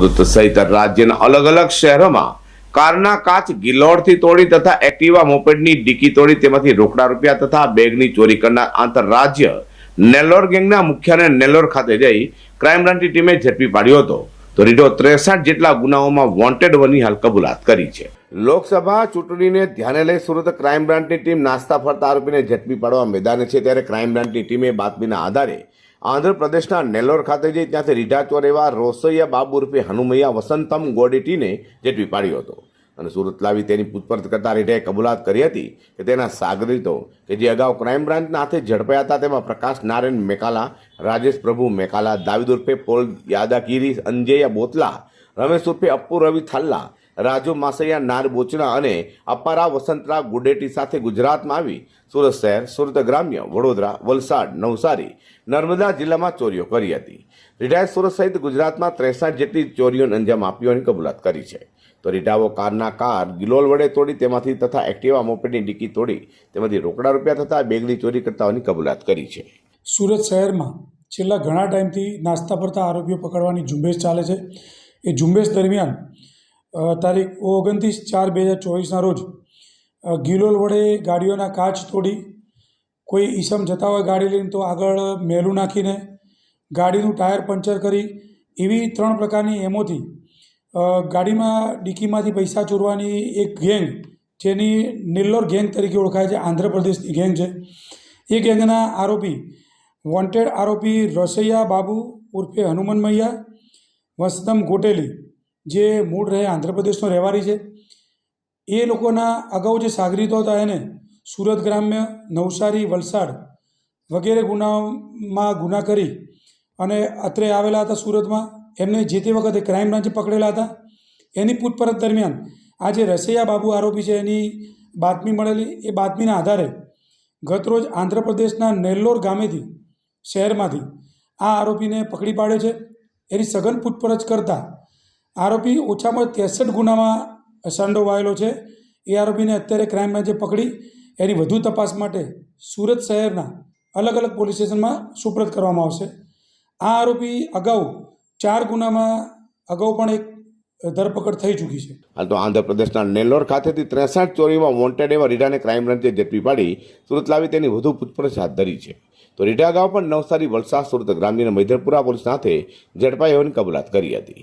સુરત સહિત રાજ્યના અલગ અલગ શહેરોમાં કારના કાચ ગિલોડથી તોડી તથા એક્ટિવા મોપેડની ડીકી તોડી તેમાંથી રોકડા રૂપિયા તથા બેગની ચોરી કરનાર આંતરરાજ્ય નેલ્લોર ગેંગના મુખ્યને નેલ્લોર ખાતે જઈ ક્રાઇમ બ્રાન્ચની ટીમે ઝડપી પાડ્યો હતો. તો રીઢો ત્રેસઠ જેટલા ગુનાઓમાં વોન્ટેડ બની હાલ કબૂલાત કરી છે. લોકસભા ચૂંટણીને ધ્યાને લઈ સુરત ક્રાઇમ બ્રાન્ચની ટીમ નાસ્તા ફરતા આરોપીને ઝડપી પાડવા મેદાને છે ત્યારે ક્રાઇમ બ્રાન્ચની ટીમે બાતમીના આધારે આંધ્રપ્રદેશના નેલ્લોર ખાતે જઈ ત્યાંથી રીઢા ચોર એવા રોસૈયા બાબુ રૂપે હનુમૈયા વસંતમ ગોડીટીને ઝડપી પાડ્યો હતો. અને સુરત લાવી તેની પૂછપરછ કરતા રીઢાએ કબૂલાત કરી હતી કે તેના સાગરીતો કે જે અગાઉ ક્રાઇમ બ્રાન્ચના હાથે ઝડપાયા હતા તેમાં પ્રકાશ નારાયણ મેકાલા રાજેશ પ્રભુ મેકાલા દાવિદ ઉર્ફે પોલ યાદાગીરી અંજેયા બોતલા, રમેશ ઉર્ફે અપ્પુ રવિ થાલ્લા રાજુ માસૈયા નાર બોચના અને અપારા વસંતરા ગુડેટી સાથે ગુજરાતમાં આવી સુરત શહેર, સુરત ગ્રામ્ય, વડોદરા, વલસાડ, નવસારી, નર્મદા જિલ્લામાં ચોરીઓ કરી હતી. રીઢાએ સુરત સહિત ગુજરાતમાં ત્રેસઠ જેટલી ચોરીઓને અંજામ આપ્યોની કબૂલાત કરી છે. તો રીઢાઓ કારના કાર, ગિલોલ વડે તોડી તેમાંથી તથા એક્ટિવા મોપેડની ડીકી તોડી તેમાંથી રોકડા રૂપિયા તથા બેગની ચોરી કરતા હોવાની કબૂલાત કરી છે. સુરત શહેરમાં છેલ્લા ઘણા ટાઈમથી નાસ્તા ફરતા આરોપીઓ પકડવાની ઝુંબેશ ચાલે છે. એ ઝુંબેશ દરમિયાન તારીખ ઓગણત્રીસ ચાર બે હજાર ચોવીસના રોજ ગિલોલ વડે ગાડીઓના કાચ તોડી, કોઈ ઈસમ જતા હોય ગાડી લઈને તો આગળ મેલું નાખીને ગાડીનું ટાયર પંચર કરી, એવી ત્રણ પ્રકારની એમોથી ગાડીમાં ડીકીમાંથી પૈસા ચોરવાની એક ગેંગ, જેની નિલ્લોર ગેંગ તરીકે ઓળખાય છે, આંધ્રપ્રદેશની ગેંગ છે. એ ગેંગના આરોપી વોન્ટેડ આરોપી રસૈયા બાબુ ઉર્ફે હનુમાન મૈયા, વસતમ ગોટેલી જે મૂળ રહે આંધ્રપ્રદેશનો રહેવારી છે, એ લોકોના અગાઉ જે સાગરીતો હતા એને, સુરત ગ્રામ્ય, નવસારી, વલસાડ વગેરે ગુનામાં ગુના કરી અને અત્રે આવેલા હતા સુરતમાં, એમને જે તે વખતે ક્રાઇમ બ્રાન્ચે પકડેલા હતા, એની પૂછપરછ દરમિયાન આ જે રસૈયા બાબુ આરોપી છે, એની બાતમી મળેલી, એ બાતમીના આધારે ગતરોજ આંધ્રપ્રદેશના નેલ્લોર ગામેથી, શહેરમાંથી આ આરોપીને પકડી પાડ્યો છે. એની સઘન પૂછપરછ કરતાં આરોપી ઓછામાં ઓછા ત્રેસઠ ગુનામાં સંડોવાયેલો છે. એ આરોપીને અત્યારે ક્રાઇમ બ્રાન્ચે પકડી. એની વધુ તપાસ માટે સુરત શહેરના અલગ અલગ પોલીસ સ્ટેશનમાં સુપ્રત કરવામાં આવશે. આ આરોપી અગાઉ ચાર ગુનામાં અગાઉ પણ એક ધરપકડ થઈ ચૂકી છે. હાલ તો આંધ્રપ્રદેશના નેલ્લોર ખાતેથી ત્રેસઠ ચોરીમાં વોન્ટેડ એવા રીડાને ક્રાઇમ બ્રાન્ચે ઝડપી પાડી. સુરત લાવી તેની વધુ પૂછપરછ હાથ ધરી છે. તો રીડા અગાઉ પણ નવસારી વલસાડ સુરત ગ્રામ્ય મૈધરપુરા પોલીસ સાથે ઝડપાઈ હોવાની કબૂલાત કરી હતી.